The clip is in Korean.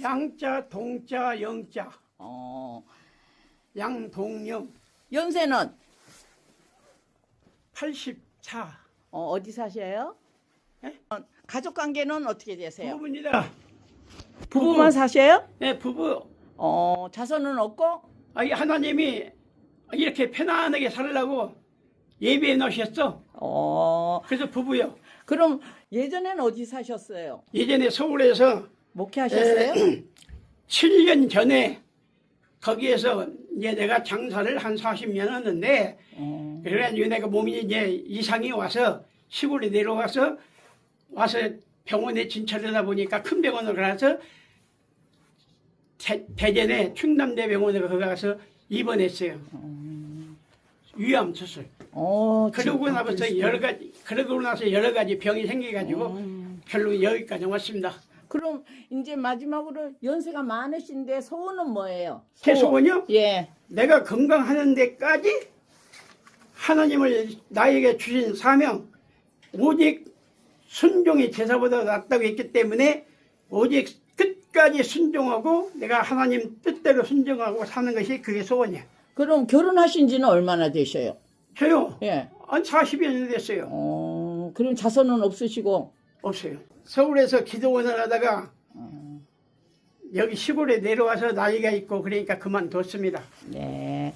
양자, 동자, 영자, 어, 양동영, 연세는 84. 어, 어디 사셔요? 예? 어, 가족 관계는 어떻게 되세요? 부부입니다. 부부만 사셔요? 네, 부부. 어, 자손은 없고? 아, 이 하나님이 이렇게 편안하게 살라고 예배해 놓으셨어. 어, 그래서 부부요. 그럼 예전엔 어디 사셨어요? 예전에 서울에서 목회하셨어요? 7년 전에 거기에서 이제 내가 장사를 한 40년 했는데 어, 그래가지고 내가 몸이 이제 이상이 와서 시골에 내려가서 와서 병원에 진찰하다 보니까 큰 병원을 가서 대, 대전에 충남대 병원에 거기 가서 입원했어요. 위암 수술. 어, 그러고 나서 여러 가지 그러고 나서 여러 가지 병이 생겨가지고 음. 결국 여기까지 왔습니다. 그럼 이제 마지막으로 연세가 많으신데 소원은 뭐예요? 제 소원이요? 예. 내가 건강하는 데까지 하나님을 나에게 주신 사명 오직 순종이 제사보다 낫다고 했기 때문에 오직 끝까지 순종하고 내가 하나님 뜻대로 순종하고 사는 것이 그게 소원이야. 그럼 결혼하신 지는 얼마나 되셔요? 저요 예. 한 40여 년 됐어요. 어, 그럼 자손은 없으시고 없어요. 서울에서 기도원을 하다가 여기 시골에 내려와서 나이가 있고 그러니까 그만뒀습니다. 네.